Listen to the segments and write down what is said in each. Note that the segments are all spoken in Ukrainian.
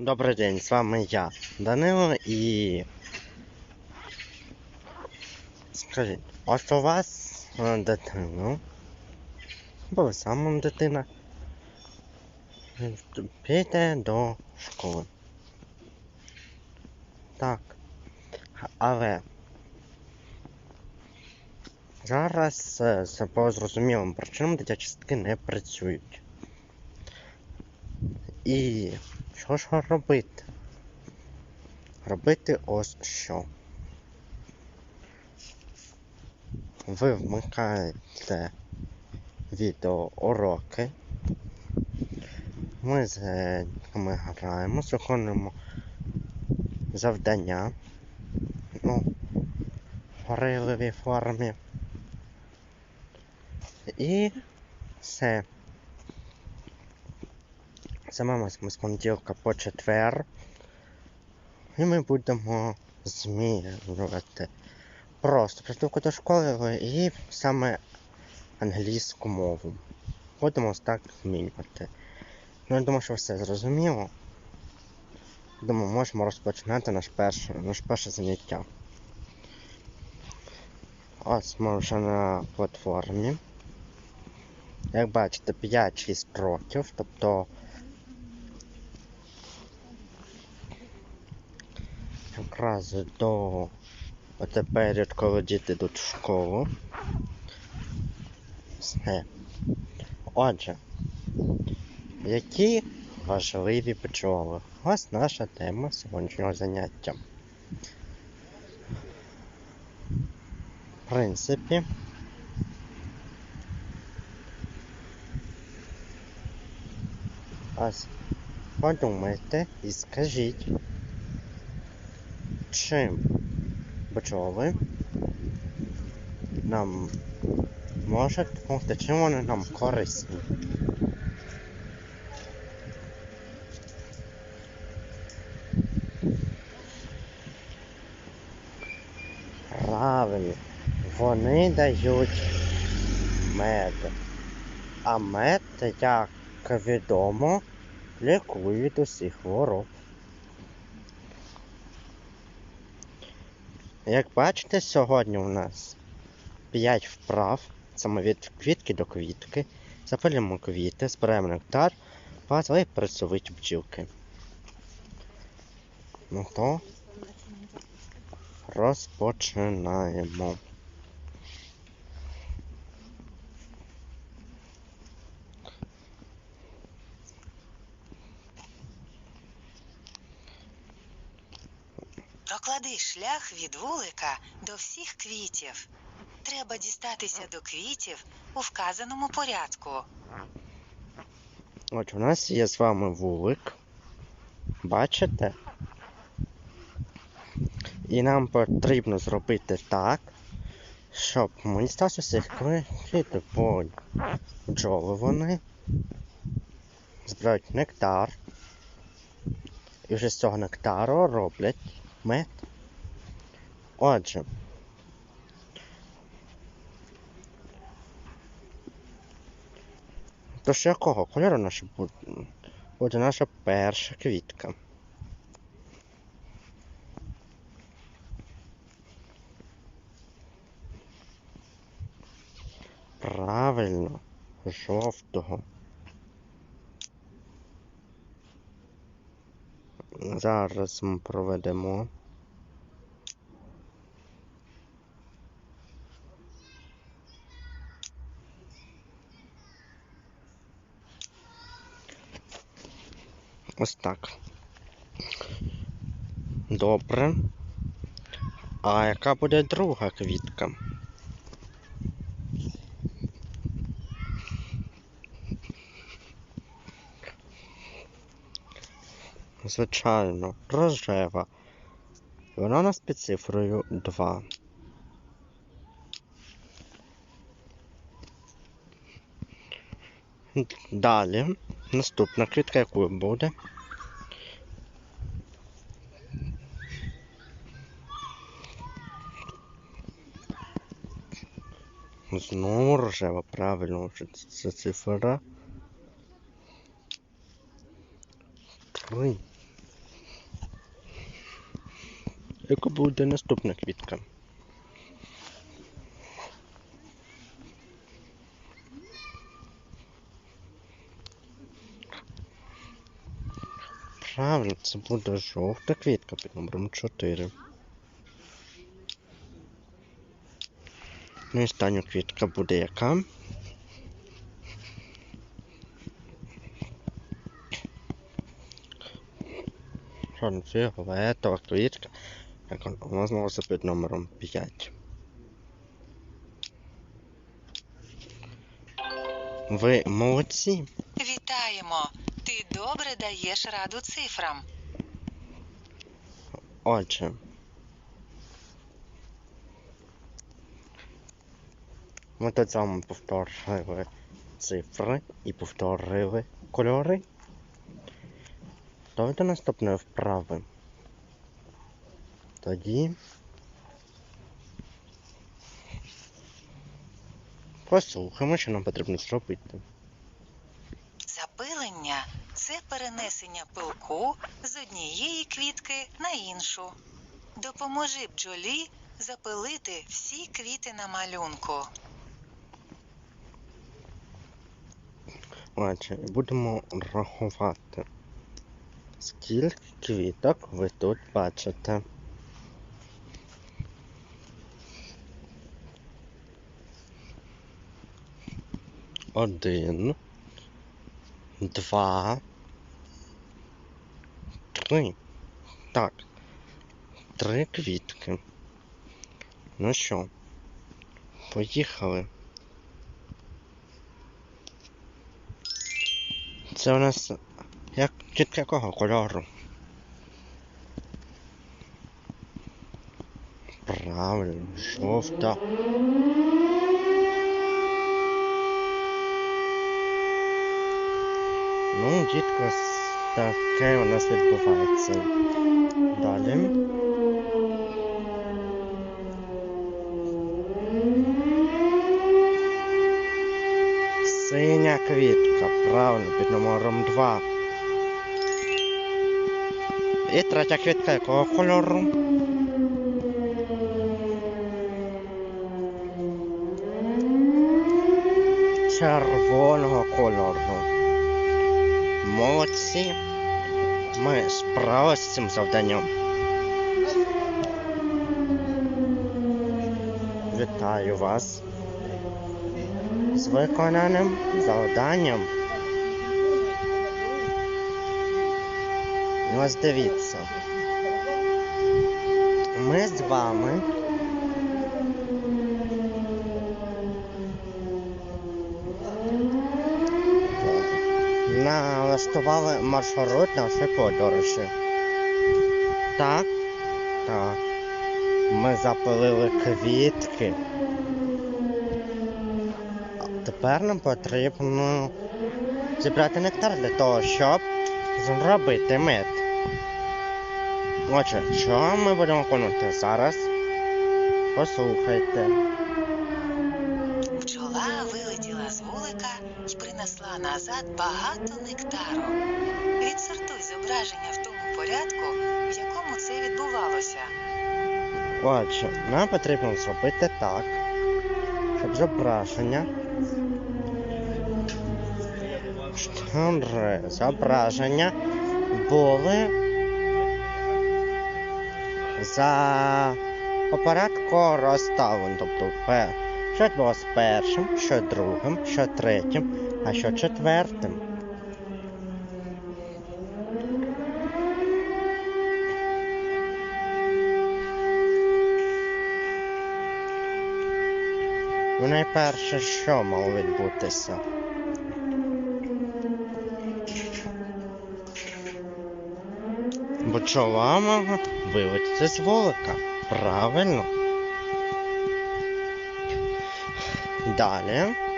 Добрий день, з вами я, Данило, і. Скажіть, ось у вас е, дитина, бо ви сам дитина, піде до школи. Так. Але зараз е, по зрозумілим причинам дитячі садки не працюють. І що ж робити? Робити ось що. Ви вмикаєте відеоуроки. Ми з ми граємо, виконуємо завдання. Ну, в грайливій формі. І все. Займаємось ми з понеділка по четвер. І ми будемо змінювати просто підготовку до школи і саме англійську мову. Будемо так змінювати. Ну, я думаю, що все зрозуміло. Думаю, можемо розпочинати наш перше, наш перше заняття. Ось ми вже на платформі. Як бачите, 5-6 років, тобто якраз до тепер, коли діти йдуть в школу. Все. Отже, які важливі бджоли? Ось наша тема сьогоднішнього заняття. В принципі, ось подумайте і скажіть, чим бджоли нам можуть допомогти, чим вони нам корисні. Правильно, вони дають мед. А мед, як відомо, лікує усіх хвороб. Як бачите, сьогодні у нас 5 вправ. Саме від квітки до квітки. Запилюємо квіти, збираємо нектар, пазли працюють бджілки. Ну то розпочинаємо. Проклади шлях від вулика до всіх квітів. Треба дістатися до квітів у вказаному порядку. От у нас є з вами вулик. Бачите? І нам потрібно зробити так, щоб мені стався всіх квітів по бджоли вони збирають нектар. І вже з цього нектару роблять мед. Отже. Тож якого кольору наша буде, буде наша перша квітка? Правильно, жовтого. Зараз ми проведемо. Ось так. Добре. А яка буде друга квітка? Звичайно, рожева. Вона нас під цифрою 2. Далі, Наступна квітка якою буде. Знову рожева, правильно, вже це цифра. Три. Яка буде наступна квітка? Правильно, це буде жовта квітка під номером 4. Ну і остання квітка буде яка? Фіолетова квітка, як вона знову під номером 5. Ви молодці. Вітаємо! Ти добре даєш раду цифрам. Отже. Ми тут вами повторили цифри і повторили кольори. Давайте наступної вправи. Тоді. Послухаємо, що нам потрібно зробити. Запилення це перенесення пилку з однієї квітки на іншу. Допоможи бджолі запилити всі квіти на малюнку. Отже, будемо рахувати. Скільки квіток ви тут бачите? Один, два, три. Так. Три квітки. Ну що, поїхали. Це у нас як квітка якого кольору? Правильно, жовта. Ну, дітка, таке у нас відбувається. Далі. Синя квітка, правильно, під номером 2. І третя квітка якого кольору? Червоного кольору. Молодці. Ми справилися з цим завданням. Вітаю вас з виконаним завданням. Ось дивіться. Ми з вами налаштували маршрут нашої подорожі. Так, так. Ми запилили квітки. Тепер нам потрібно зібрати нектар для того, щоб зробити мед. Отже, що ми будемо виконувати зараз? Послухайте. Багато нектару. Відсортуй зображення в тому порядку, в якому це відбувалося. Отже, нам потрібно зробити так, щоб зображення. Штамри зображення були за по порядку розставлені. Тобто, що було з першим, що другим, що третім, а що четвертим. Ну, найперше, що мало відбутися? Бджола мала вилетіти з вулика. Правильно. Далі.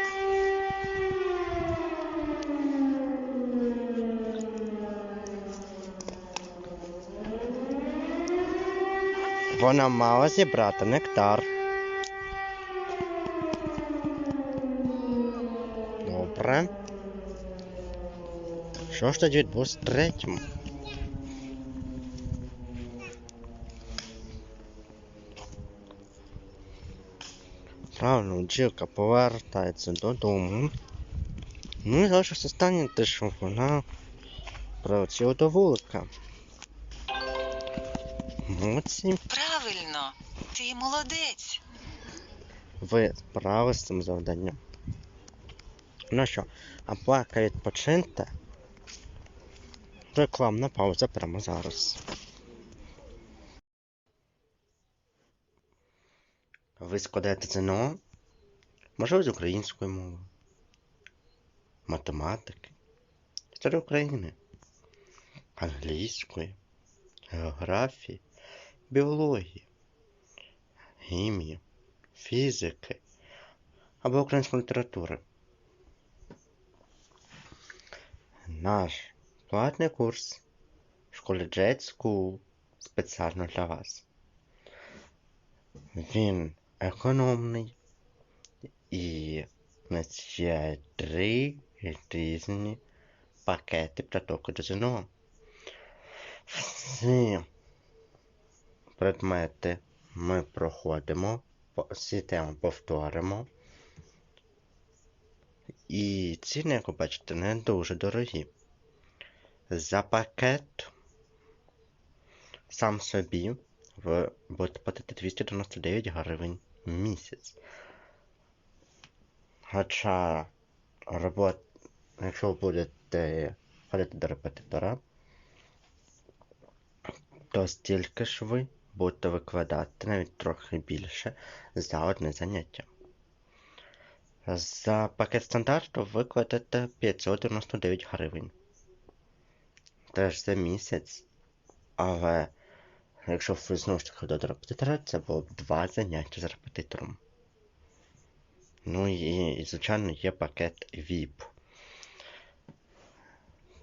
Вона мала зібрати нектар. Добре. Що ж тоді відбулося третьому? Правильно, джилка повертається додому. Ну і залишився останнє те, що вона прилетіла до вулика. Молодці. Правильно, ти молодець. Ви справились з цим завданням. Ну що, а поки відпочиньте. Рекламна пауза прямо зараз. Ви складаєте ЗНО? Можливо, з української мови, математики, історії України, англійської, географії, біології, хімії, фізики або української літератури. Наш платний курс в школі Jet School спеціально для вас. Він економний і нас є три різні пакети підготовки до ЗНО. Всі предмети ми проходимо, всі теми повторимо. І ціни, як ви бачите, не дуже дорогі. За пакет сам собі ви будете платити 299 гривень в місяць. Хоча робот, якщо ви будете ходити до репетитора, то стільки ж ви будете викладати навіть трохи більше за одне заняття. За пакет стандарту ви кладете 599 гривень. Теж за місяць. Але якщо ви знову ж таки до репетитора, це було б два заняття з репетитором. Ну і, звичайно, є пакет VIP.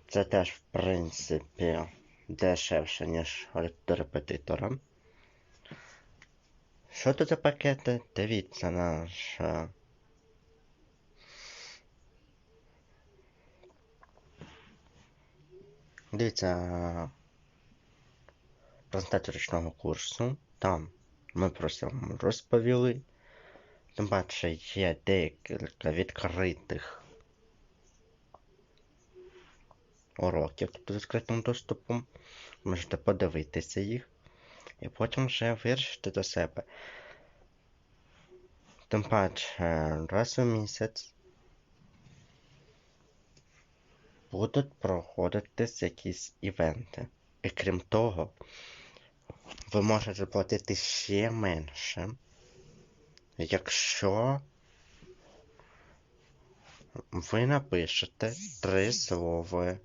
Це теж, в принципі, дешевше, ніж до репетитора. Що тут за пакети? Дивіться наш. Дивіться презентацію річного курсу. Там ми про це вам розповіли. Тим паче є декілька відкритих уроків тут з відкритим доступом. Можете подивитися їх і потім вже вирішити до себе. Тим паче раз у місяць будуть проходитись якісь івенти. І крім того, ви можете платити ще менше, якщо ви напишете три слова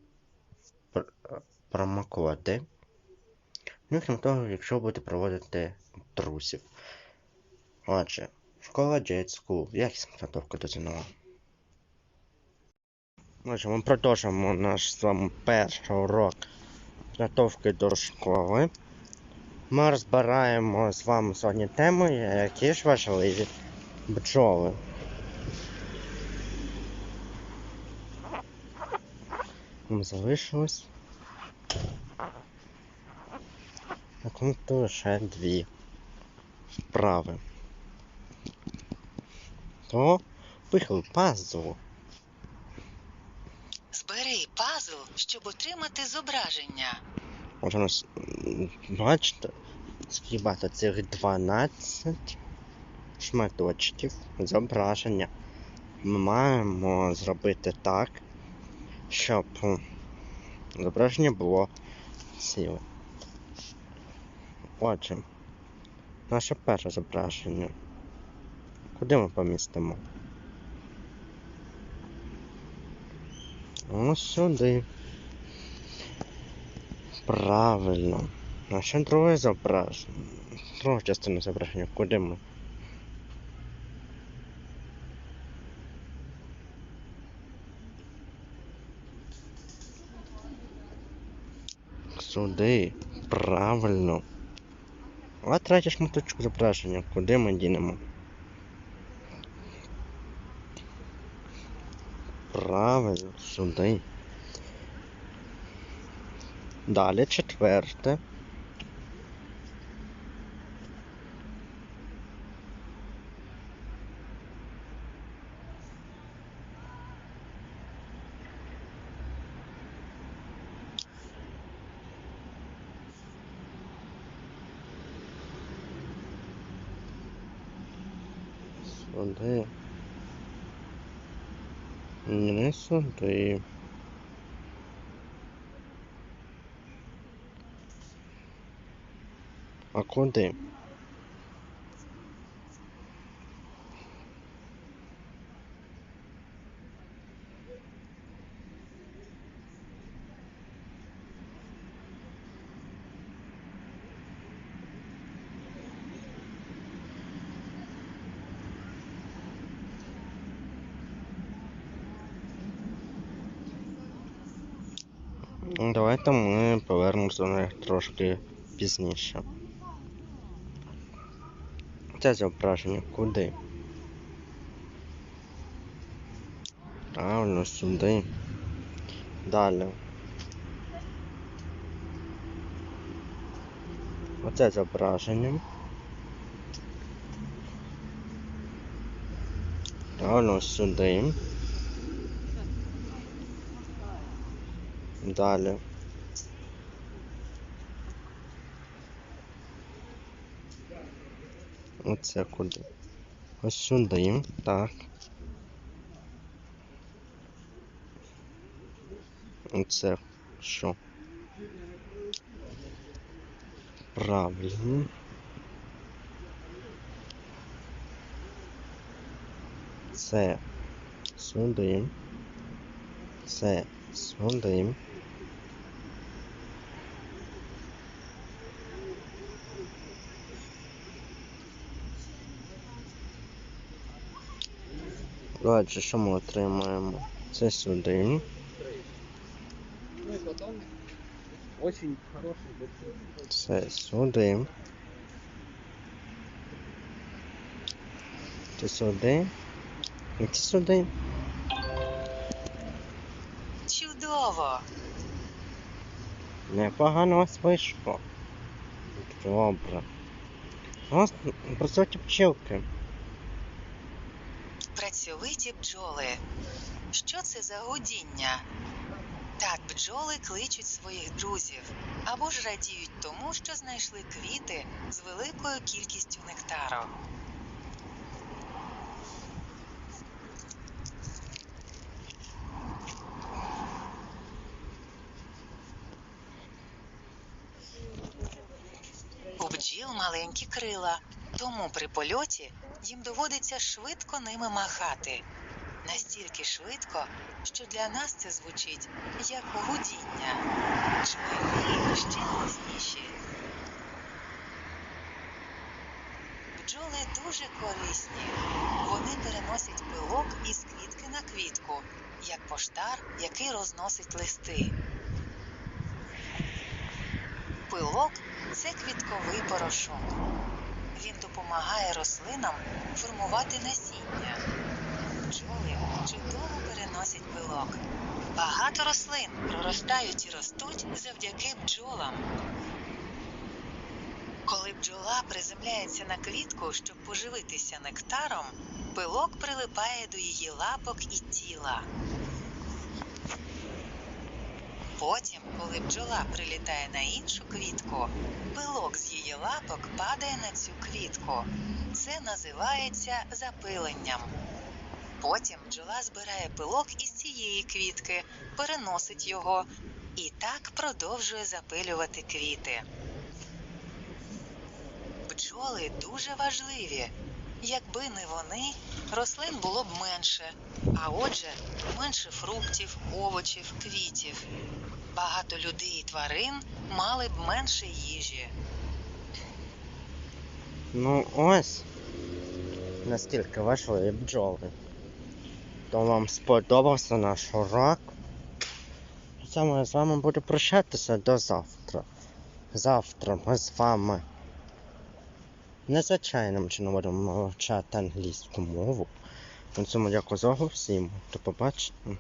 промокоди. Ну крім того, якщо будете проводити друзів. Отже, школа Jade School. Якісна підготовка до ЗНО. Отже, ми продовжимо наш з вами перший урок підготовки до школи. Ми розбираємо з вами сьогодні теми, які ж важливі бджоли. Нам залишилось. Ну лише дві вправи. То вихил пазл. Збери пазл, щоб отримати зображення. От у нас, бачите, скільки багато цих 12 шматочків зображення. Ми маємо зробити так, щоб зображення було ціле. Отже, наше перше зображення. Куди ми помістимо? Ось сюди. Правильно. А ще друге зображення. Друга частина зображення. Куди ми? Сюди. Правильно. А третя шматочку зображення. Куди ми дінемо? Правильно, сюди. Далі четверте. Сюди. Не сюди. Давайте ми повернемося до них трошки пізніше. Це зображення куди? Правильно, сюди. Далі. Оце зображення. Правильно, сюди. Далі. Оце куди? Ось сюди, так. Оце що? Правильно. Це сюди. Це сюди. Отже, що ми отримаємо? Це сюди. Очень хороший. Це сюди. Це сюди. І це сюди. Чудово! Непогано вас вийшло. Добре. У вас працюють пчілки. Працьовиті бджоли. Що це за гудіння? Так, бджоли кличуть своїх друзів або ж радіють тому, що знайшли квіти з великою кількістю нектару. У бджіл маленькі крила, тому при польоті їм доводиться швидко ними махати. Настільки швидко, що для нас це звучить як гудіння. Чмелі ще голосніші. Бджоли дуже корисні. Вони переносять пилок із квітки на квітку, як поштар, який розносить листи. Пилок це квітковий порошок. Він допомагає рослинам формувати насіння. Бджоли чудово переносять пилок. Багато рослин проростають і ростуть завдяки бджолам. Коли бджола приземляється на квітку, щоб поживитися нектаром, пилок прилипає до її лапок і тіла. Потім, коли бджола прилітає на іншу квітку, пилок з її лапок падає на цю квітку. Це називається запиленням. Потім бджола збирає пилок із цієї квітки, переносить його і так продовжує запилювати квіти. Бджоли дуже важливі. Якби не вони, рослин було б менше, а отже, менше фруктів, овочів, квітів. Багато людей і тварин мали б менше їжі. Ну ось. Настільки важливі бджоли. То вам сподобався наш урок. Саме я з вами буду прощатися до завтра. Завтра ми з вами незвичайним чином будемо вивчати англійську мову. На цьому дякую за увагу всім. До побачення.